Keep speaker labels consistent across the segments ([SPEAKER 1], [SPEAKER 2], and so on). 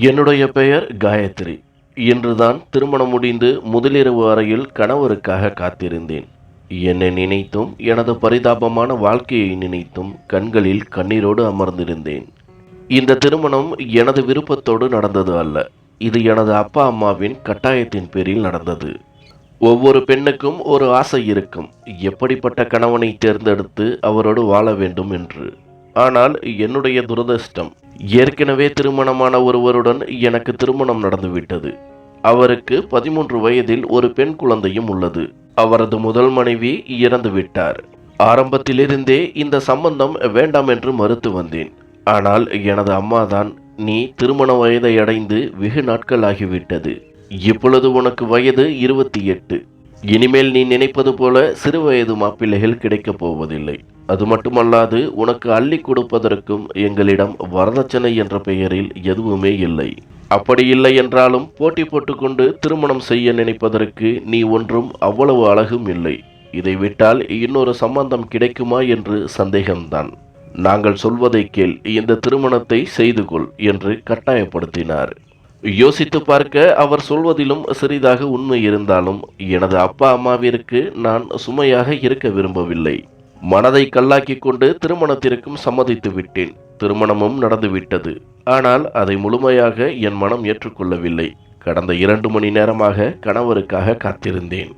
[SPEAKER 1] என்னுடைய பெயர் காயத்ரி. இன்றுதான் திருமணம் முடிந்து முதலிரவு அறையில் கணவருக்காக காத்திருந்தேன். என்னை நினைத்தும் எனது பரிதாபமான வாழ்க்கையை நினைத்தும் கண்களில் கண்ணீரோடு அமர்ந்திருந்தேன். இந்த திருமணம் எனது விருப்பத்தோடு நடந்தது அல்ல. இது எனது அப்பா அம்மாவின் கட்டாயத்தின் பேரில் நடந்தது. ஒவ்வொரு பெண்ணுக்கும் ஒரு ஆசை இருக்கும். எப்படிப்பட்ட கணவனை தேர்ந்தெடுத்து அவரோடு வாழ வேண்டும் என்று. ஆனால் என்னுடைய துரதிர்ஷ்டம் ஏற்கனவே திருமணமான ஒருவருடன் எனக்கு திருமணம் நடந்துவிட்டது. அவருக்கு பதிமூன்று வயதில் ஒரு பெண் குழந்தையும் உள்ளது. அவரது முதல் மனைவி இறந்து விட்டார். ஆரம்பத்திலிருந்தே இந்த சம்பந்தம் வேண்டாம் என்று மறுத்து வந்தேன். ஆனால் எனது அம்மாதான் நீ திருமண வயதை அடைந்து வெகு நாட்கள் ஆகிவிட்டது இப்பொழுது உனக்கு வயது இருபத்தி எட்டு. இனிமேல் நீ நினைப்பது போல சிறு வயது மாப்பிள்ளைகள் கிடைக்கப் போவதில்லை. அது மட்டுமல்லாது உனக்கு அள்ளி கொடுப்பதற்கும் எங்களிடம் வரதட்சணை என்ற பெயரில் எதுவுமே இல்லை. அப்படி இல்லை என்றாலும் போட்டி போட்டுக்கொண்டு திருமணம் செய்ய நினைப்பதற்கு நீ ஒன்றும் அவ்வளவு அழகும் இல்லை. இதை விட்டால் இன்னொரு சம்பந்தம் கிடைக்குமா என்று சந்தேகம்தான். நாங்கள் சொல்வதை கேள் இந்த திருமணத்தை செய்து கொள் என்று கட்டாயப்படுத்தினார். யோசித்து பார்க்க அவர் சொல்வதிலும் சிறிதாக உண்மை இருந்தாலும் எனது அப்பா அம்மாவிற்கு நான் சுமையாக இருக்க விரும்பவில்லை. மனதை கல்லாக்கி கொண்டு திருமணத்திற்கும் சம்மதித்து விட்டேன். திருமணமும் நடந்துவிட்டது ஆனால் அதை முழுமையாக என் மனம் ஏற்றுக்கொள்ளவில்லை. கடந்த இரண்டு மணி நேரமாக கணவருக்காக காத்திருந்தேன்.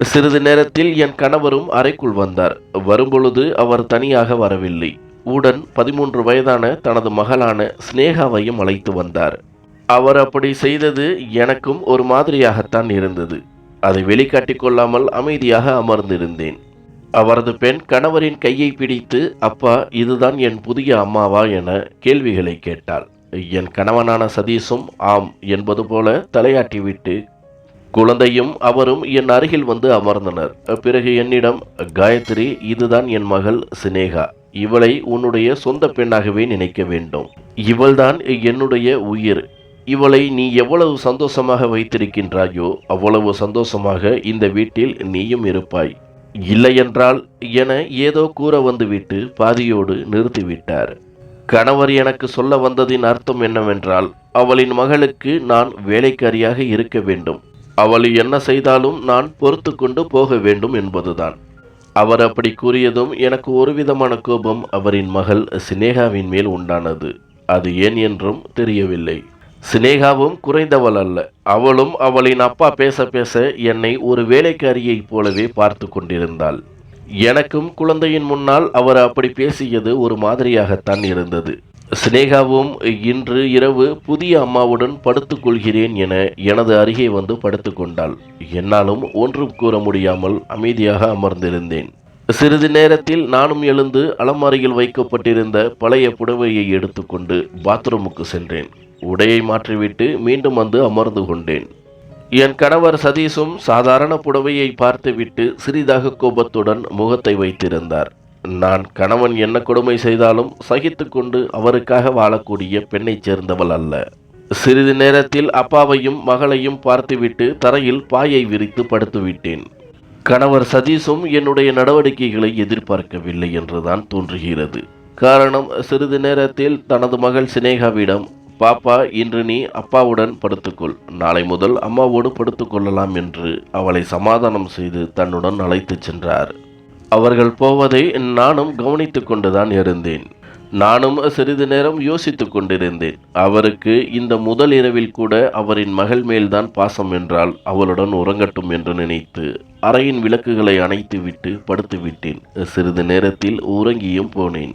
[SPEAKER 1] சிறிது நேரத்தில் என் கணவரும் அறைக்குள் வந்தார். வரும்பொழுது அவர் தனியாக வரவில்லை. உடன் பதிமூன்று வயதான தனது மகளான சினேகாவையும் அழைத்து வந்தார். அவர் அப்படி செய்தது எனக்கும் ஒரு மாதிரியாகத்தான் இருந்தது. அதை வெளிக்காட்டிக் கொள்ளாமல் அமைதியாக அமர்ந்திருந்தேன். அவரது பெண் கணவரின் கையை பிடித்து அப்பா இதுதான் என் புதிய அம்மாவா? என கேள்விகளை கேட்டாள். என் கணவனான சதீஷும் ஆம் என்பது போல தலையாட்டிவிட்டு குழந்தையும் அவரும் என் அருகில் வந்து அமர்ந்தனர். பிறகு என்னிடம் காயத்ரி இதுதான் என் மகள் சினேகா. இவளை உன்னுடைய சொந்த பெண்ணாகவே நினைக்க வேண்டும். இவள்தான் என்னுடைய உயிர். இவளை நீ எவ்வளவு சந்தோஷமாக வைத்திருக்கின்றாயோ அவ்வளவு சந்தோஷமாக இந்த வீட்டில் நீயும் இருப்பாய். இல்லையென்றால் என ஏதோ கூற வந்துவிட்டு பாதியோடு நிறுத்திவிட்டார். கணவர் எனக்கு சொல்ல வந்ததின் அர்த்தம் என்னவென்றால் அவளின் மகளுக்கு நான் வேலைக்காரியாக இருக்க வேண்டும். அவள் என்ன செய்தாலும் நான் பொறுத்து கொண்டு போக வேண்டும் என்பதுதான். அவர் அப்படி கூறியதும் எனக்கு ஒரு விதமான கோபம் அவரின் மகள் சினேகாவின் மேல் உண்டானது. அது ஏன் என்றும் தெரியவில்லை. சினேகாவும் குறைந்தவள் அல்ல. அவளும் அவளின் அப்பா பேச பேச என்னை ஒரு வேலைக்காரியைப் போலவே பார்த்து கொண்டிருந்தாள். எனக்கும் குழந்தையின் முன்னால் அவர் அப்படி பேசியது ஒரு மாதிரியாகத்தான் இருந்தது. சினேகாவும் இன்று இரவு புதிய அம்மாவுடன் படுத்துக்கொள்கிறேன் என எனது அருகே வந்து படுத்துக்கொண்டாள் என்னாலும் ஒன்றும் கூற முடியாமல் அமைதியாக அமர்ந்திருந்தேன். சிறிது நேரத்தில் நானும் எழுந்து அலமாரியில் வைக்கப்பட்டிருந்த பழைய புடவையை எடுத்துக்கொண்டு பாத்ரூமுக்கு சென்றேன். உடையை மாற்றிவிட்டு மீண்டும் வந்து அமர்ந்து கொண்டேன். என் கணவர் சதீஷும் சாதாரண புடவையை பார்த்துவிட்டு சிறிதாக கோபத்துடன் முகத்தை வைத்திருந்தார். நான் கணவன் என்ன கொடுமை செய்தாலும் சகித்து கொண்டு அவருக்காக வாழக்கூடிய பெண்ணைச் சேர்ந்தவள் அல்ல. சிறிது நேரத்தில் அப்பாவையும் மகளையும் பார்த்துவிட்டு தரையில் பாயை விரித்து படுத்துவிட்டேன். கணவர் சதீஷும் என்னுடைய நடவடிக்கைகளை எதிர்பார்க்கவில்லை என்றுதான் தோன்றுகிறது. காரணம் சிறிது நேரத்தில் தனது மகள் சினேகாவிடம் பாப்பா இன்று நீ அப்பாவுடன் படுத்துக்கொள். நாளை முதல் அம்மாவோடு படுத்துக்கொள்ளலாம் என்று அவளை சமாதானம் செய்து தன்னுடன் அழைத்துச் சென்றார். அவர்கள் போவதை நானும் கவனித்து கொண்டுதான் இருந்தேன். நானும் சிறிது நேரம் யோசித்து கொண்டிருந்தேன். அவருக்கு இந்த முதல் இரவில் கூட அவரின் மகள் மேல்தான் பாசம் என்றால் அவளுடன் உறங்கட்டும் என்று நினைத்து அறையின் விளக்குகளை அணைத்துவிட்டு படுத்து விட்டேன் சிறிது நேரத்தில் உறங்கியும் போனேன்.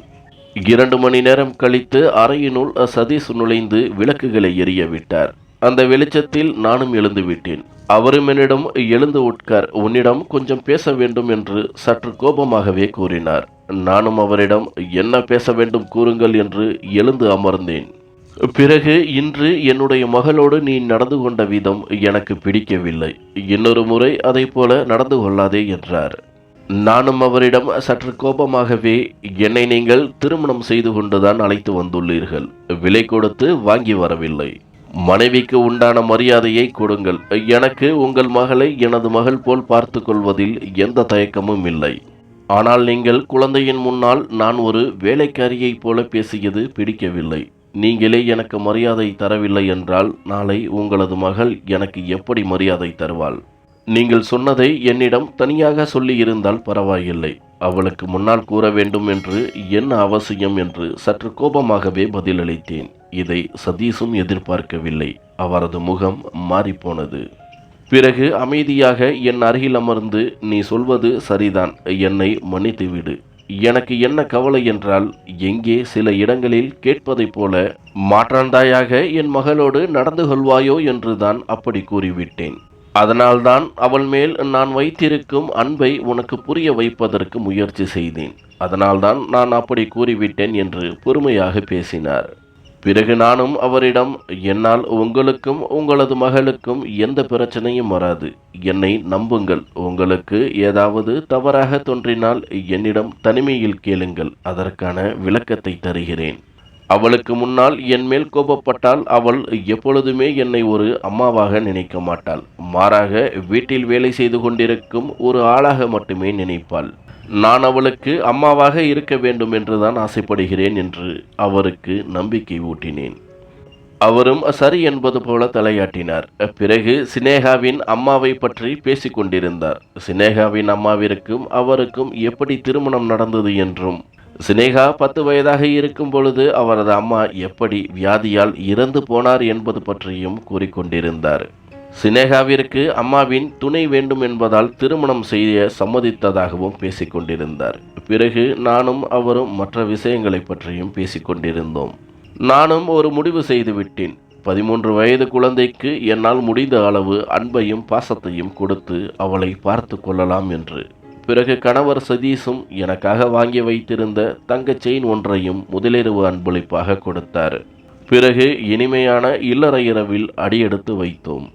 [SPEAKER 1] இரண்டு மணி நேரம் கழித்து அறையினுள் சதீஷ் நுழைந்து விளக்குகளை எரிய விட்டார். அந்த வெளிச்சத்தில் நானும் எழுந்து விட்டேன். அவரும் என்னிடம் எழுந்து உட்கார் உன்னிடம் கொஞ்சம் பேச வேண்டும் என்று சற்று கோபமாகவே கூறினார். நானும் அவரிடம் என்ன பேச வேண்டும் கூறுங்கள் என்று எழுந்து அமர்ந்தேன். பிறகு இன்று என்னுடைய மகளோடு நீ நடந்து கொண்ட விதம் எனக்கு பிடிக்கவில்லை. இன்னொரு முறை அதை போல நடந்து கொள்ளாதே என்றார். நானும் அவரிடம் சற்று கோபமாகவே என்னை நீங்கள் திருமணம் செய்து கொண்டுதான் அழைத்து வந்துள்ளீர்கள். விலை கொடுத்து வாங்கி வரவில்லை. மனைவிக்கு உண்டான மரியாதையை கொடுங்கள். எனக்கு உங்கள் மகளை எனது மகள் போல் பார்த்து கொள்வதில் எந்த தயக்கமும் இல்லை. ஆனால் நீங்கள் குழந்தையின் முன்னால் நான் ஒரு வேலைக்காரியைப் போல பேசியது பிடிக்கவில்லை. நீங்களே எனக்கு மரியாதை தரவில்லை என்றால் நாளை உங்களது மகள் எனக்கு எப்படி மரியாதை தருவாள்? நீங்கள் சொன்னதை என்னிடம் தனியாக சொல்லியிருந்தால் பரவாயில்லை. அவளுக்கு முன்னால் கூற வேண்டும் என்று என்ன அவசியம் என்று சற்று கோபமாகவே பதிலளித்தேன். இதை சதீஷும் எதிர்பார்க்கவில்லை. அவரது முகம் மாறிப்போனது. பிறகு அமைதியாக என் அருகில் அமர்ந்து நீ சொல்வது சரிதான். என்னை மன்னித்துவிடு எனக்கு என்ன கவலை என்றால் எங்கே சில இடங்களில் கேட்பதைப் போல மாற்றாந்தாயாக என் மகளோடு நடந்து கொள்வாயோ என்றுதான் அப்படி கூறிவிட்டேன். அதனால்தான் அவள் மேல் நான் வைத்திருக்கும் அன்பை உனக்கு புரிய வைப்பதற்கு முயற்சி செய்தேன். அதனால்தான் நான் அப்படி கூறிவிட்டேன் என்று பொறுமையாக பேசினார். பிறகு நானும் அவரிடம் என்னால் உங்களுக்கும் உங்களது மகளுக்கும் எந்த பிரச்சனையும் வராது. என்னை நம்புங்கள். உங்களுக்கு ஏதாவது தவறாக தோன்றினால் என்னிடம் தனிமையில் கேளுங்கள். அதற்கான விளக்கத்தை தருகிறேன். அவளுக்கு முன்னால் என் மேல் கோபப்பட்டால் அவள் எப்பொழுதுமே என்னை ஒரு அம்மாவாக நினைக்க மாட்டாள். மாறாக வீட்டில் வேலை செய்து கொண்டிருக்கும் ஒரு ஆளாக மட்டுமே நினைப்பாள். நான் அவளுக்கு அம்மாவாக இருக்க வேண்டும் என்றுதான் ஆசைப்படுகிறேன் என்று அவருக்கு நம்பிக்கை ஊட்டினேன். அவரும் சரி என்பது போல தலையாட்டினார். பிறகு சினேகாவின் அம்மாவை பற்றி பேசிக் கொண்டிருந்தார் சினேகாவின் அம்மாவிற்கும் அவருக்கும் எப்படி திருமணம் நடந்தது என்றும் சினேகா பத்து வயதாக இருக்கும் பொழுது அவரது அம்மா எப்படி வியாதியால் இறந்து போனார் என்பது பற்றியும் கூறிக்கொண்டிருந்தார். சினேகாவிற்கு அம்மாவின் துணை வேண்டும் என்பதால் திருமணம் செய்ய சம்மதித்ததாகவும் பேசிக்கொண்டிருந்தார். பிறகு நானும் அவரும் மற்ற விஷயங்களை பற்றியும் பேசிக்கொண்டிருந்தோம். நானும் ஒரு முடிவு செய்துவிட்டேன். பதிமூன்று வயது குழந்தைக்கு என்னால் முடிந்த அளவு அன்பையும் பாசத்தையும் கொடுத்து அவளை பார்த்து கொள்ளலாம் என்று. பிறகு கணவர் சதீஷும் எனக்காக வாங்கி வைத்திருந்த தங்கச் செயின் ஒன்றையும் முதலிரவு அன்பளிப்பாக கொடுத்தார். பிறகு இனிமையான இல்லற இரவில் அடியெடுத்து வைத்தோம்.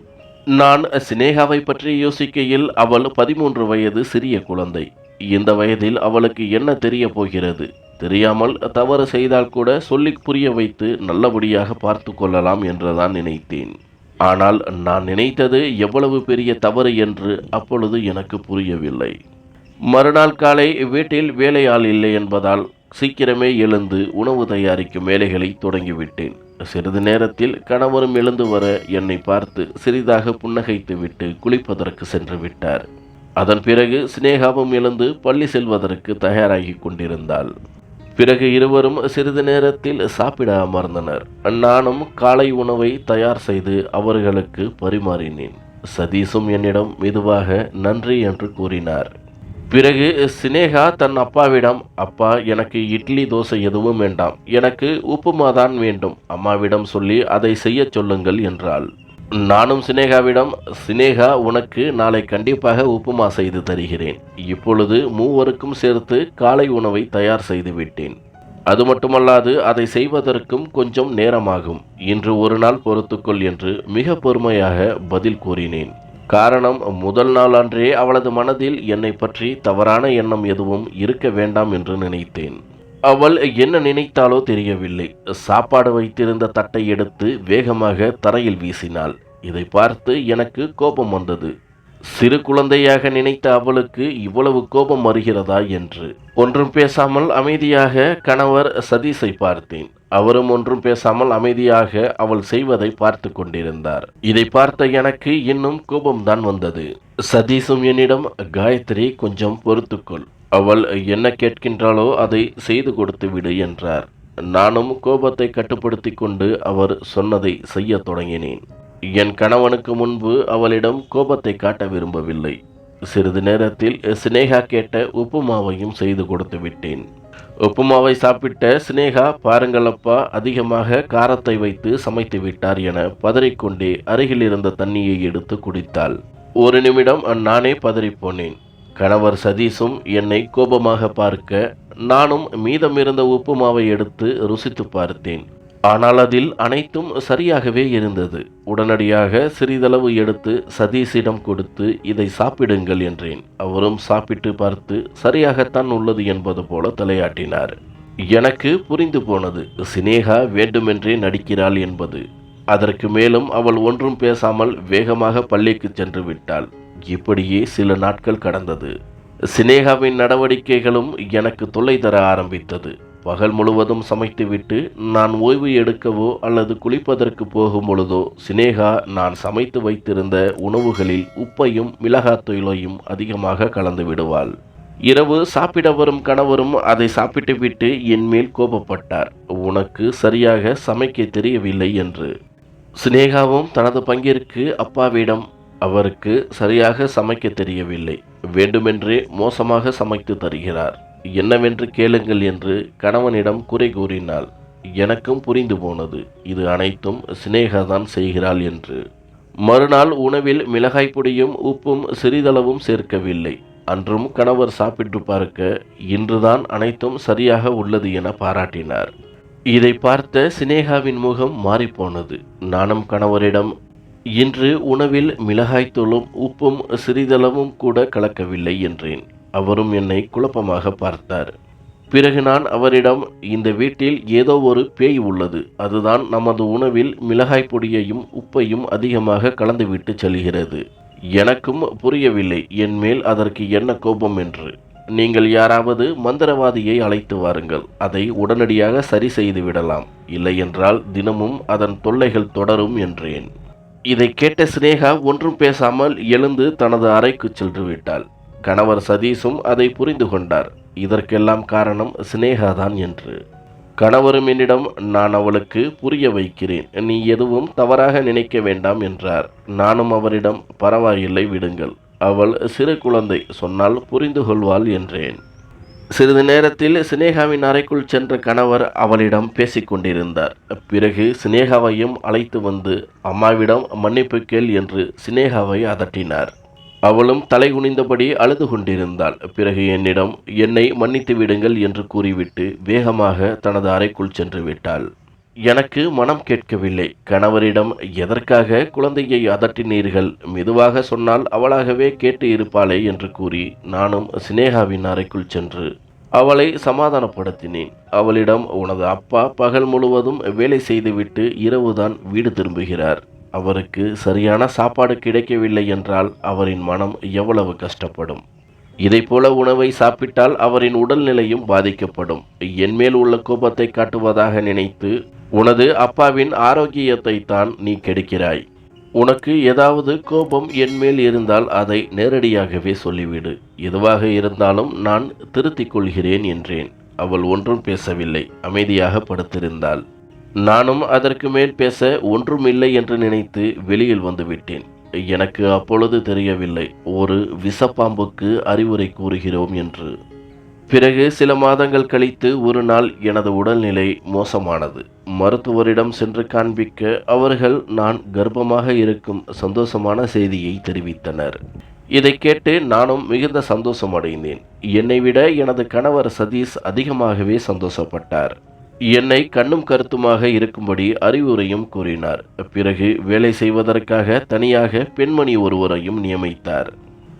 [SPEAKER 1] நான் சினேகாவை பற்றி யோசிக்கையில் அவள் பதிமூன்று வயது சிறிய குழந்தை. இந்த வயதில் அவளுக்கு என்ன தெரிய போகிறது? தெரியாமல் தவறு செய்தால் கூட சொல்லி புரிய வைத்து நல்லபடியாக பார்த்து கொள்ளலாம் என்றுதான் நினைத்தேன். ஆனால் நான் நினைத்தது எவ்வளவு பெரிய தவறு என்று அப்பொழுது எனக்கு புரியவில்லை. மறுநாள் காலை வீட்டில் வேலையாள் இல்லை என்பதால் சீக்கிரமே எழுந்து உணவு தயாரிக்கும் வேலைகளை தொடங்கிவிட்டேன். சிறிது நேரத்தில் கணவரும் எழுந்து வர என்னை பார்த்து சிறிதாக புன்னகைத்துவிட்டு குளிப்பதற்கு சென்று விட்டார். அதன் பிறகு சினேகாவும் எழுந்து பள்ளி செல்வதற்கு தயாராகி கொண்டிருந்தாள். பிறகு இருவரும் சிறிது நேரத்தில் சாப்பிட அமர்ந்தனர். நானும் காலை உணவை தயார் செய்து அவர்களுக்கு பரிமாறினேன். சதீஷும் என்னிடம் மெதுவாக நன்றி என்று கூறினார். பிறகு சினேகா தன் அப்பாவிடம் அப்பா எனக்கு இட்லி தோசை எதுவும் வேண்டாம். எனக்கு உப்புமா தான் வேண்டும். அம்மாவிடம் சொல்லி அதை செய்யச் சொல்லுங்கள் என்றாள். நானும் சினேகாவிடம் சினேகா உனக்கு நாளை கண்டிப்பாக உப்புமா செய்து தருகிறேன். இப்பொழுது மூவருக்கும் சேர்த்து காலை உணவை தயார் செய்து விட்டேன். அது மட்டுமல்லாது அதை செய்வதற்கும் கொஞ்சம் நேரமாகும். இன்று ஒரு நாள் பொறுத்துக்கொள் என்று மிக பொறுமையாக பதில் கூறினேன். காரணம் முதல் நாளன்றே அவளது மனதில் என்னை பற்றி தவறான எண்ணம் எதுவும் இருக்க வேண்டாம் என்று நினைத்தேன். அவள் என்ன நினைத்தாலோ தெரியவில்லை. சாப்பாடு வைத்திருந்த தட்டை எடுத்து வேகமாக தரையில் வீசினாள். இதை பார்த்து எனக்கு கோபம் வந்தது. சிறு குழந்தையாக நினைத்த அவளுக்கு இவ்வளவு கோபம் வருகிறதா என்று. ஒன்றும் பேசாமல் அமைதியாக கணவர் சதீஷை பார்த்தேன். அவரும் ஒன்றும் பேசாமல் அமைதியாக அவள் செய்வதை பார்த்து கொண்டிருந்தார். இதை பார்த்த எனக்கு இன்னும் கோபம்தான் வந்தது. சதீஷும் என்னிடம் காயத்ரி கொஞ்சம் பொறுத்துக்கொள் அவள் என்ன கேட்கின்றாளோ அதை செய்து கொடுத்து விடு என்றார். நானும் கோபத்தை கட்டுப்படுத்தி கொண்டு அவர் சொன்னதை செய்யத் தொடங்கினேன். என் கணவனுக்கு முன்பு அவளிடம் கோபத்தை காட்ட விரும்பவில்லை. சிறிது நேரத்தில் சினேகா கேட்ட உப்புமாவையும் செய்து கொடுத்து விட்டேன். உப்புமாவை சாப்பிட்ட சினேகா பாருங்களப்பா அதிகமாக காரத்தை வைத்து சமைத்து விட்டார் என பதறிக்கொண்டே அருகில் இருந்த தண்ணியை எடுத்து குடித்தாள். ஒரு நிமிடம் நானே பதறிப்போனேன். கணவர் சதீஷும் என்னை கோபமாக பார்க்க நானும் மீதமிருந்த உப்புமாவை எடுத்து ருசித்து பார்த்தேன். ஆனால் அதில் அனைத்தும் சரியாகவே இருந்தது. உடனடியாக சிறிதளவு எடுத்து சதீஷிடம் கொடுத்து இதை சாப்பிடுங்கள் என்றேன். அவரும் சாப்பிட்டு பார்த்து சரியாகத்தான் உள்ளது என்பது போல தலையாட்டினார். எனக்கு புரிந்து போனது சினேகா வேண்டுமென்றே நடிக்கிறாள் என்பது. அதற்கு மேலும் அவள் ஒன்றும் பேசாமல் வேகமாக பள்ளிக்கு சென்று விட்டாள். இப்படியே சில நாட்கள் கடந்தது. சினேகாவின் நடவடிக்கைகளும் எனக்கு தொல்லை தர ஆரம்பித்தது. பகல் முழுவதும் சமைத்துவிட்டு நான் ஓய்வு எடுக்கவோ அல்லது குளிப்பதற்கு போகும் பொழுதோ சினேகா நான் சமைத்து வைத்திருந்த உணவுகளில் உப்பையும் மிளகாத்தூளையும் அதிகமாக கலந்து விடுவாள். இரவு சாப்பிட வரும் கணவரும் அதை சாப்பிட்டுவிட்டு என்மேல் கோபப்பட்டார். உனக்கு சரியாக சமைக்க தெரியவில்லை என்று. சினேகாவும் தனது பங்கிற்கு அப்பாவிடம் அவருக்கு சரியாக சமைக்க தெரியவில்லை. வேண்டுமென்றே மோசமாக சமைத்து தருகிறார். என்னவென்று கேளுங்கள் என்று கணவனிடம் குறை கூறினாள். எனக்கும் புரிந்து போனது. இது அனைத்தும் சினேகாதான் செய்கிறாள் என்று. மறுநாள் உணவில் மிளகாய் பொடியும் உப்பும் சிறிதளவும் சேர்க்கவில்லை. அன்றும் கணவர் சாப்பிட்டு பார்க்க இன்றுதான் அனைத்தும் சரியாக உள்ளது என பாராட்டினார். இதை பார்த்த சினேகாவின் முகம் மாறிப்போனது. நானும் கணவரிடம் இன்று உணவில் மிளகாய்த்தூளும் உப்பும் சிறிதளவும் கூட கலக்கவில்லை என்றேன். அவரும் என்னை குழப்பமாக பார்த்தார். பிறகு நான் அவரிடம் இந்த வீட்டில் ஏதோ ஒரு பேய் உள்ளது அதுதான் நமது உணவில் மிளகாய் பொடியையும் உப்பையும் அதிகமாக கலந்துவிட்டு செல்கிறது. எனக்கும் புரியவில்லை என் மேல் அதற்கு என்ன கோபம் என்று. நீங்கள் யாராவது மந்திரவாதியை அழைத்து வாருங்கள் அதை உடனடியாக சரி செய்து விடலாம் இல்லையென்றால் தினமும் அதன் தொல்லைகள் தொடரும் என்றேன். இதை கேட்ட சினேகா ஒன்றும் பேசாமல் எழுந்து தனது அறைக்கு சென்று விட்டாள். கணவர் சதீஷும் அதை புரிந்து கொண்டார். இதற்கெல்லாம் காரணம் சினேகாதான் என்று. கணவரும் என்னிடம் நான் அவளுக்கு புரிய வைக்கிறேன். நீ எதுவும் தவறாக நினைக்க வேண்டாம் என்றார். நானும் அவரிடம் பரவாயில்லை விடுங்கள். அவள் சிறு குழந்தை. சொன்னால் புரிந்து கொள்வாள் என்றேன். சிறிது நேரத்தில் சினேகாவின் அறைக்குள் சென்ற கணவர் அவளிடம் பேசிக்கொண்டிருந்தார் பிறகு சினேகாவையும் அழைத்து வந்து அம்மாவிடம் மன்னிப்பு கேள் என்று சினேகாவை அதட்டினார். அவளும் தலை குனிந்தபடி அழுது கொண்டிருந்தாள் பிறகு என்னிடம் என்னை மன்னித்து விடுங்கள் என்று கூறிவிட்டு வேகமாக தனது அறைக்குள் சென்று விட்டாள். எனக்கு மனம் கேட்கவில்லை. கணவரிடம் எதற்காக குழந்தையை அதட்டினீர்கள்? மெதுவாக சொன்னால் அவளாகவே கேட்டு இருப்பாளே என்று கூறி நானும் சினேகாவின் அறைக்குள் சென்று அவளை சமாதானப்படுத்தினேன். அவளிடம் உனது அப்பா பகல் முழுவதும் வேலை செய்துவிட்டு இரவுதான் வீடு திரும்புகிறார். அவருக்கு சரியான சாப்பாடு கிடைக்கவில்லை என்றால் அவரின் மனம் எவ்வளவு கஷ்டப்படும்? இதைப்போல உணவை சாப்பிட்டால் அவரின் உடல்நிலையும் பாதிக்கப்படும். என்மேல் உள்ள கோபத்தை காட்டுவதாக நினைத்து உனது அப்பாவின் ஆரோக்கியத்தை தான் நீ கெடுக்கிறாய். உனக்கு ஏதாவது கோபம் என்மேல் இருந்தால் அதை நேரடியாகவே சொல்லிவிடு. எதுவாக இருந்தாலும் நான் திருத்திக் கொள்கிறேன் என்றேன். அவள் ஒன்றும் பேசவில்லை. அமைதியாக படுத்திருந்தாள். நானும் அதற்கு மேல் பேச ஒன்றுமில்லை என்று நினைத்து வெளியில் வந்துவிட்டேன். எனக்கு அப்பொழுது தெரியவில்லை. ஒரு விஷப்பாம்புக்கு அறிவுரை கூறுகிறோம் என்று. பிறகு சில மாதங்கள் கழித்து ஒரு நாள் எனது உடல்நிலை மோசமானது. மருத்துவரிடம் சென்று காண்பிக்க அவர்கள் நான் கர்ப்பமாக இருக்கும் சந்தோஷமான செய்தியை தெரிவித்தனர். இதை கேட்டு நானும் மிகுந்த சந்தோஷம் அடைந்தேன். என்னை விட எனது கணவர் சதீஷ் அதிகமாகவே சந்தோஷப்பட்டார். என்னை கண்ணும் கருத்துமாக இருக்கும்படி அறிவுரையும் கூறினார். பிறகு வேலை செய்வதற்காக தனியாக பெண்மணி ஒருவரையும் நியமித்தார்.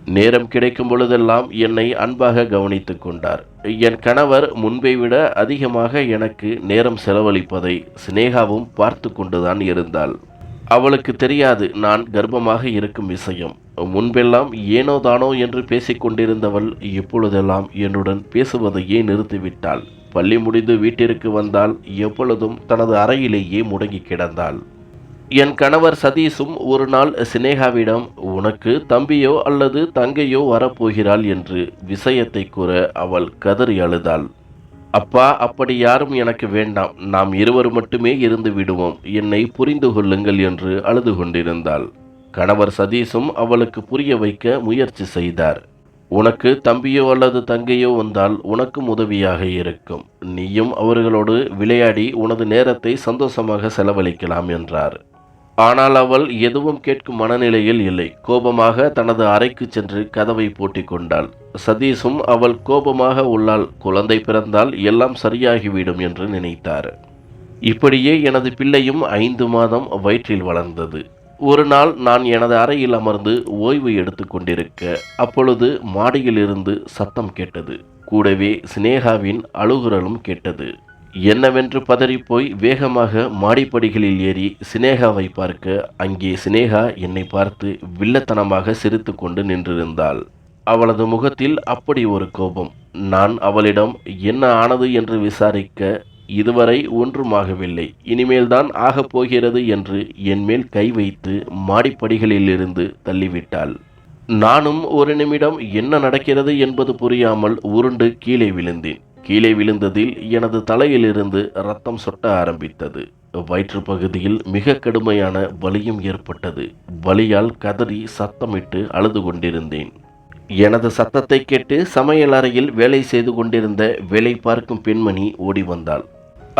[SPEAKER 1] நேரம் கிடைக்கும் பொழுதெல்லாம் என்னை அன்பாக கவனித்துக் கொண்டார். என் கணவர் முன்பை விட அதிகமாக எனக்கு நேரம் செலவழிப்பதை சினேகாவும் பார்த்து கொண்டுதான் இருந்தாள். அவளுக்கு தெரியாது நான் கர்ப்பமாக இருக்கும் விஷயம். முன்பெல்லாம் ஏனோ தானோ என்று பேசிக்கொண்டிருந்தவள் இப்பொழுதெல்லாம் என்னுடன் பேசுவதையே நிறுத்திவிட்டாள். பள்ளி முடிந்து வீட்டிற்கு வந்தால் எப்பொழுதும் தனது அறையிலேயே முடங்கி கிடந்தாள். என் கணவர் சதீஷும் ஒரு நாள் சினேகாவிடம் உனக்கு தம்பியோ அல்லது தங்கையோ வரப்போகிறாள் என்று விஷயத்தை கூற அவள் கதறி அழுதாள். அப்பா அப்படி யாரும் எனக்கு வேண்டாம். நாம் இருவர் மட்டுமே இருந்து விடுவோம். என்னை புரிந்து கொள்ளுங்கள் என்று அழுது கொண்டிருந்தாள். கணவர் சதீஷும் அவளுக்கு புரிய வைக்க முயற்சி செய்தார். உனக்கு தம்பியோ அல்லது தங்கையோ வந்தால் உனக்கும் உதவியாக இருக்கும். நீயும் அவர்களோடு விளையாடி உனது நேரத்தை சந்தோஷமாக செலவழிக்கலாம் என்றார். ஆனால் அவள் எதுவும் கேட்கும் மனநிலையில் இல்லை. கோபமாக தனது அறைக்கு சென்று கதவை பூட்டி கொண்டாள். சதீஷும் அவள் கோபமாக உள்ளாள் குழந்தை பிறந்தால் எல்லாம் சரியாகிவிடும் என்று நினைத்தார். இப்படியே எனது பிள்ளையும் ஐந்து மாதம் வயிற்றில் வளர்ந்தது. ஒரு நாள் நான் எனது அறையில் அமர்ந்து ஓய்வு எடுத்து கொண்டிருக்க அப்பொழுது மாடியிலிருந்து சத்தம் கேட்டது. கூடவே சினேகாவின் அழுகுரலும் கேட்டது. என்னவென்று பதறிப்போய் வேகமாக மாடிப்படிகளில் ஏறி சினேகாவை பார்க்க அங்கே சினேகா என்னை பார்த்து வில்லத்தனமாக சிரித்து கொண்டு நின்றிருந்தாள். அவளது முகத்தில் அப்படி ஒரு கோபம். நான் அவளிடம் என்ன ஆனது? என்று விசாரிக்க இதுவரை ஒன்றுமாகவில்லை. இனிமேல்தான் ஆகப் போகிறது என்று என்மேல் கை வைத்து மாடிப்படிகளிலிருந்து தள்ளிவிட்டாள். நானும் ஒரு நிமிடம் என்ன நடக்கிறது என்பது புரியாமல் உருண்டு கீழே விழுந்தேன். கீழே விழுந்ததில் எனது தலையிலிருந்து ரத்தம் சொட்ட ஆரம்பித்தது. வயிற்று பகுதியில் மிக கடுமையான வலியும் ஏற்பட்டது. வலியால் கதறி சத்தமிட்டு அழுது கொண்டிருந்தேன். எனது சத்தத்தை கேட்டு சமையல் அறையில் வேலை செய்து கொண்டிருந்த வேலை பார்க்கும் பெண்மணி ஓடி வந்தாள்.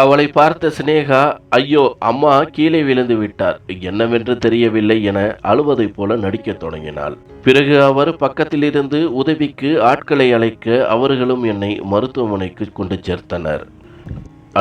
[SPEAKER 1] அவளை பார்த்த சினேகா ஐயோ அம்மா கீழே விழுந்து விட்டார். என்னவென்று தெரியவில்லை என அழுவதைப் போல நடிக்கத் தொடங்கினாள். பிறகு அவர் பக்கத்திலிருந்து உதவிக்கு ஆட்களை அழைக்க அவர்களும் என்னை மருத்துவமனைக்கு கொண்டு சேர்த்தனர்.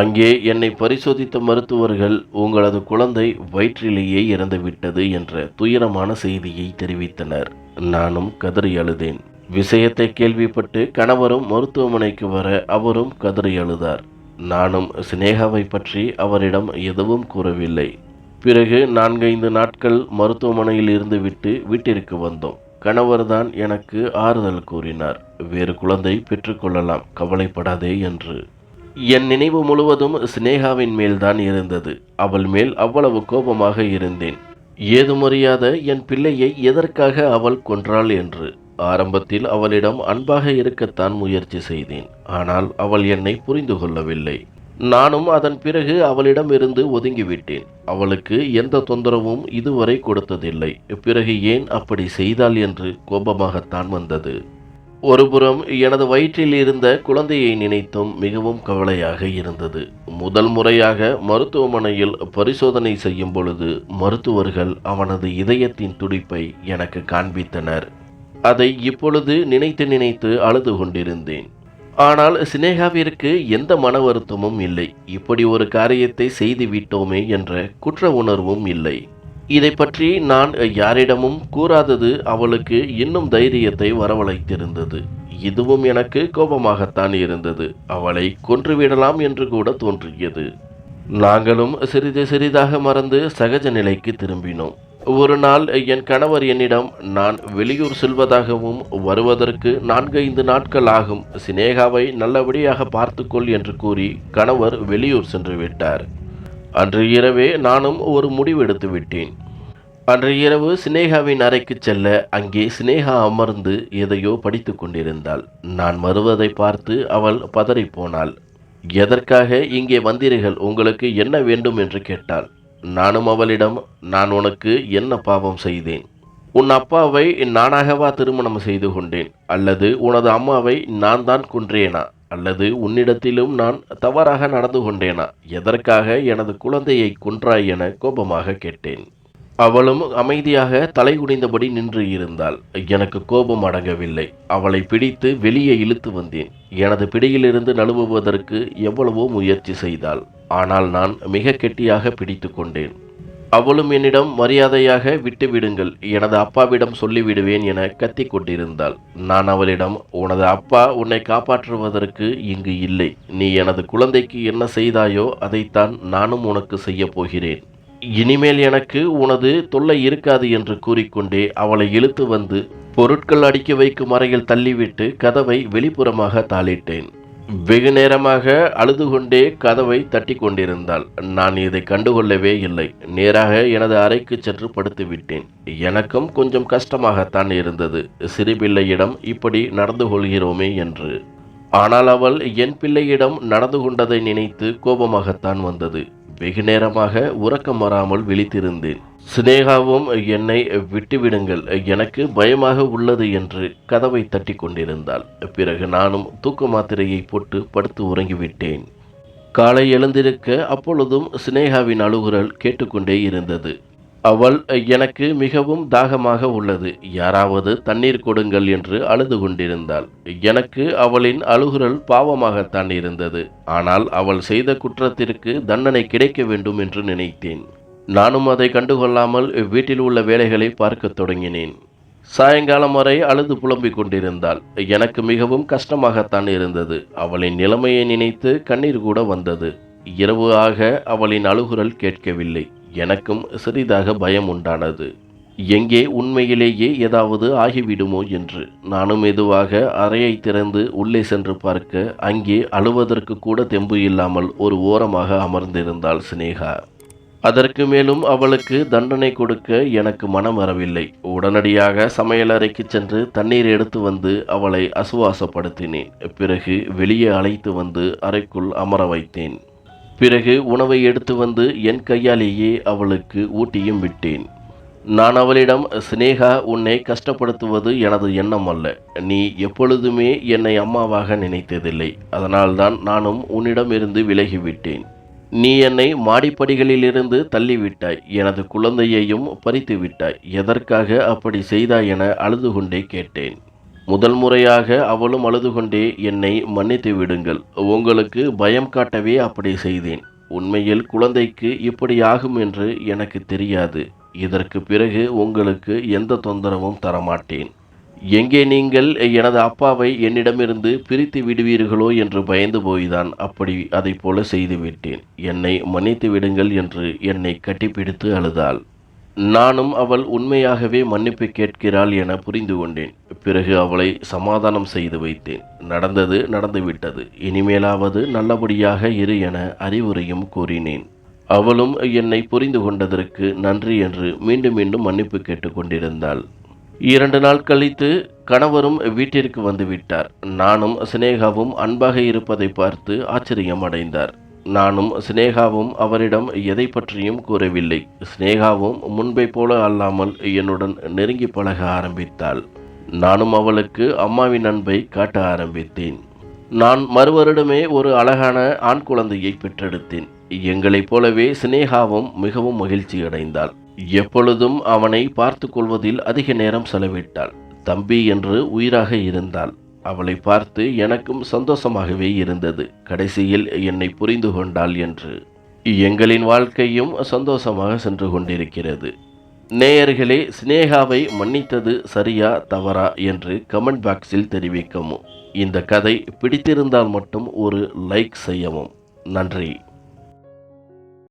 [SPEAKER 1] அங்கே என்னை பரிசோதித்த மருத்துவர்கள் உங்களது குழந்தை வயிற்றிலேயே இறந்துவிட்டது என்ற துயரமான செய்தியை தெரிவித்தனர். நானும் கதறி அழுதேன். விஷயத்தை கேள்விப்பட்டு கணவரும் மருத்துவமனைக்கு வர அவரும் கதறி அழுதார். நானும் சினேகாவை பற்றி அவரிடம் எதுவும் கூறவில்லை. பிறகு நான்கைந்து நாட்கள் மருத்துவமனையில் இருந்து விட்டு வீட்டிற்கு வந்தோம். கணவர்தான் எனக்கு ஆறுதல் கூறினார். வேறு குழந்தை பெற்றுக்கொள்ளலாம் கவலைப்படாதே என்று. என் நினைவு முழுவதும் சினேகாவின் மேல்தான் இருந்தது. அவள் மேல் அவ்வளவு கோபமாக இருந்தேன். ஏதுமறியாத என் பிள்ளையை எதற்காக அவள் கொன்றாள் என்று. ஆரம்பத்தில் அவளிடம் அன்பாக இருக்கத்தான் முயற்சி செய்தேன். ஆனால் அவள் என்னை புரிந்து கொள்ளவில்லை. நானும் அதன் பிறகு அவளிடம் இருந்து ஒதுங்கிவிட்டேன். அவளுக்கு எந்த தொந்தரவும் இதுவரை கொடுத்ததில்லை. பிறகு ஏன் அப்படி செய்தாள் என்று கோபமாகத்தான் வந்தது. ஒருபுறம் எனது வயிற்றில் இருந்த குழந்தையை நினைத்தும் மிகவும் கவலையாக இருந்தது. முதல் முறையாக மருத்துவமனையில் பரிசோதனை செய்யும் பொழுது மருத்துவர்கள் அவனது இதயத்தின் துடிப்பை எனக்கு காண்பித்தனர். அதை இப்பொழுது நினைத்து நினைத்து அழுது கொண்டிருந்தேன். ஆனால் சினேகாவிற்கு எந்த மன வருத்தமும் இல்லை. இப்படி ஒரு காரியத்தை செய்து விட்டோமே என்ற குற்ற உணர்வும் இல்லை. இதை பற்றி நான் யாரிடமும் கூறாதது அவளுக்கு இன்னும் தைரியத்தை வரவழைத்திருந்தது. இதுவும் எனக்கு கோபமாகத்தான் இருந்தது. அவளை கொன்றுவிடலாம் என்று கூட தோன்றியது. நாங்களும் சிறிது சிறிதாக மறந்து சகஜ நிலைக்கு திரும்பினோம். ஒரு நாள் என் கணவர் என்னிடம் நான் வெளியூர் செல்வதாகவும் வருவதற்கு நான்கைந்து நாட்கள் ஆகும் சினேகாவை நல்லபடியாக பார்த்துக்கொள் என்று கூறி கணவர் வெளியூர் சென்று விட்டார். அன்று இரவே நானும் ஒரு முடிவெடுத்து விட்டேன். அன்று இரவு சினேகாவின் அறைக்கு செல்ல அங்கே சினேகா அமர்ந்து எதையோ படித்து கொண்டிருந்தாள். நான் வருவதை பார்த்து அவள் பதறிப்போனாள் எதற்காக இங்கே வந்தீர்கள்? உங்களுக்கு என்ன வேண்டும்? என்று கேட்டாள். நானும் அவளிடம் நான் உனக்கு என்ன பாவம் செய்தேன்? உன் அப்பாவை நானாகவா திருமணம் செய்து கொண்டேன்? அல்லது உனது அம்மாவை நான் தான் கொன்றேனா? அல்லது உன்னிடத்திலும் நான் தவறாக நடந்து கொண்டேனா? எதற்காக எனது குழந்தையை கொன்றாய் என கோபமாக கேட்டேன். அவளும் அமைதியாக தலைகுனிந்தபடி நின்று இருந்தாள். எனக்கு கோபம் அடங்கவில்லை. அவளை பிடித்து வெளியே இழுத்து வந்தேன். எனது பிடியிலிருந்து நழுவுவதற்கு எவ்வளவோ முயற்சி செய்தாள். ஆனால் நான் மிக கெட்டியாக பிடித்து கொண்டேன். அவளும் என்னிடம் மரியாதையாக விட்டுவிடுங்கள் எனது அப்பாவிடம் சொல்லிவிடுவேன் என கத்திக் கொண்டிருந்தாள். நான் அவளிடம் உனது அப்பா உன்னை காப்பாற்றுவதற்கு இங்கு இல்லை. நீ எனது குழந்தைக்கு என்ன செய்தாயோ அதைத்தான் நானும் உனக்கு செய்யப் போகிறேன். இனிமேல் எனக்கு உனது தொல்லை இருக்காது என்று கூறிக்கொண்டே அவளை இழுத்து வந்து பொருட்கள் அடுக்கி வைக்கும் அறையில் தள்ளிவிட்டு கதவை வெளிப்புறமாக தாளிட்டேன். வெகு நேரமாக அழுது கொண்டே கதவை தட்டி கொண்டிருந்தாள். நான் இதை கண்டுகொள்ளவே இல்லை. நேராக எனது அறைக்கு சென்று படுத்து விட்டேன் எனக்கும் கொஞ்சம் கஷ்டமாகத்தான் இருந்தது. சிறுபிள்ளையிடம் இப்படி நடந்து கொள்கிறோமே என்று. ஆனால் அவள் என் பிள்ளையிடம் நடந்து கொண்டதை நினைத்து கோபமாகத்தான் வந்தது. வெகு நேரமாக உறக்கம் வராமல் விழித்திருந்தேன். சினேகாவும் என்னை விட்டுவிடுங்கள். எனக்கு பயமாக உள்ளது என்று கதவை தட்டி கொண்டிருந்தாள். பிறகு நானும் தூக்க மாத்திரையை போட்டு படுத்து உறங்கிவிட்டேன். காலை எழுந்திருக்க அப்பொழுதும் சினேகாவின் அழுகுரல் கேட்டுக்கொண்டே இருந்தது. அவள் எனக்கு மிகவும் தாகமாக உள்ளது. யாராவது தண்ணீர் கொடுங்கள் என்று அழுது கொண்டிருந்தாள். எனக்கு அவளின் அழுகுரல் பாவமாகத்தான் இருந்தது. ஆனால் அவள் செய்த குற்றத்திற்கு தண்டனை கிடைக்க வேண்டும் என்று நினைத்தேன். நானும் அதை கண்டுகொள்ளாமல் வீட்டில் உள்ள வேலைகளை பார்க்கத் தொடங்கினேன். சாயங்காலம் வரை அழுது புலம்பிக் கொண்டிருந்தாள். எனக்கு மிகவும் கஷ்டமாகத்தான் இருந்தது. அவளின் நிலைமையை நினைத்து கண்ணீர் கூட வந்தது. இரவு ஆக அவளின் அழுகுரல் கேட்கவில்லை. எனக்கும் சிறிதாக பயம் உண்டானது. எங்கே உண்மையிலேயே ஏதாவது ஆகிவிடுமோ என்று. நானும் மெதுவாக அறையை திறந்து உள்ளே சென்று பார்க்க அங்கே அழுவதற்கு கூட தெம்பு இல்லாமல் ஒரு ஓரமாக அமர்ந்திருந்தாள் சினேகா. அதற்கு மேலும் அவளுக்கு தண்டனை கொடுக்க எனக்கு மனம் வரவில்லை. உடனடியாக சமையலறைக்கு சென்று தண்ணீர் எடுத்து வந்து அவளை அசுவாசப்படுத்தினேன். பிறகு வெளியே அழைத்து வந்து அறைக்குள் அமர வைத்தேன். பிறகு உணவை எடுத்து வந்து என் கையாலேயே அவளுக்கு ஊட்டியும் விட்டேன். நான் அவளிடம் சினேகா உன்னை கஷ்டப்படுத்துவது எனது எண்ணம் அல்ல. நீ எப்பொழுதுமே என்னை அம்மாவாக நினைத்ததில்லை. அதனால்தான் நானும் உன்னிடமிருந்து விலகிவிட்டேன். நீ என்னை மாடிப்படிகளிலிருந்து தள்ளிவிட்டாய். எனது குழந்தையையும் பறித்து விட்டாய் எதற்காக அப்படி செய்தாய் என அழுது கொண்டே கேட்டேன். முதல் முறையாக அவளும் அழுது கொண்டே என்னை மன்னித்து விடுங்கள். உங்களுக்கு பயம் காட்டவே அப்படி செய்தேன். உண்மையில் குழந்தைக்கு இப்படி ஆகும் என்று எனக்கு தெரியாது. இதற்கு பிறகு உங்களுக்கு எந்த தொந்தரவும் தரமாட்டேன். எங்கே நீங்கள் எனது அப்பாவை என்னிடமிருந்து பிரித்து விடுவீர்களோ என்று பயந்து போய்தான் அப்படி அதை போல செய்துவிட்டேன். என்னை மன்னித்து விடுங்கள் என்று என்னை கட்டிப்பிடித்து அழுதாள். நானும் அவள் உண்மையாகவே மன்னிப்பு கேட்கிறாள் என புரிந்து கொண்டேன். பிறகு அவளை சமாதானம் செய்து வைத்தேன். நடந்தது நடந்துவிட்டது. இனிமேலாவது நல்லபடியாக இரு என அறிவுரையும் கூறினேன். அவளும் என்னை புரிந்து கொண்டதற்கு நன்றி என்று மீண்டும் மீண்டும் மன்னிப்பு கேட்டுக்கொண்டிருந்தாள் இரண்டு நாள் கழித்து கணவரும் வீட்டிற்கு வந்துவிட்டார். நானும் சினேகாவும் அன்பாக இருப்பதை பார்த்து ஆச்சரியம் அடைந்தார் நானும் சினேகாவும் அவரிடம் எதை பற்றியும் கூறவில்லை. சினேகாவும் முன்பை போல அல்லாமல் என்னுடன் நெருங்கி பழக ஆரம்பித்தாள். நானும் அவளுக்கு அம்மாவின் அன்பை காட்ட ஆரம்பித்தேன். நான் மறுவருடமே ஒரு அழகான ஆண் குழந்தையை பெற்றெடுத்தேன். எங்களைப் போலவே சினேகாவும் மிகவும் மகிழ்ச்சி அடைந்தாள். எப்பொழுதும் அவனை பார்த்து கொள்வதில் அதிக நேரம் செலவிட்டாள். தம்பி என்று உயிராக இருந்தாள். அவளை பார்த்து எனக்கும் சந்தோஷமாகவே இருந்தது. கடைசியில் என்னை புரிந்து கொண்டாள் என்று. எங்களின் வாழ்க்கையும் சந்தோஷமாக சென்று கொண்டிருக்கிறது. நேயர்களே சினேகாவை மன்னித்தது சரியா தவறா என்று கமெண்ட் பாக்ஸில் தெரிவிக்கவும். இந்த கதை பிடித்திருந்தால் மட்டும் ஒரு லைக் செய்யவும். நன்றி.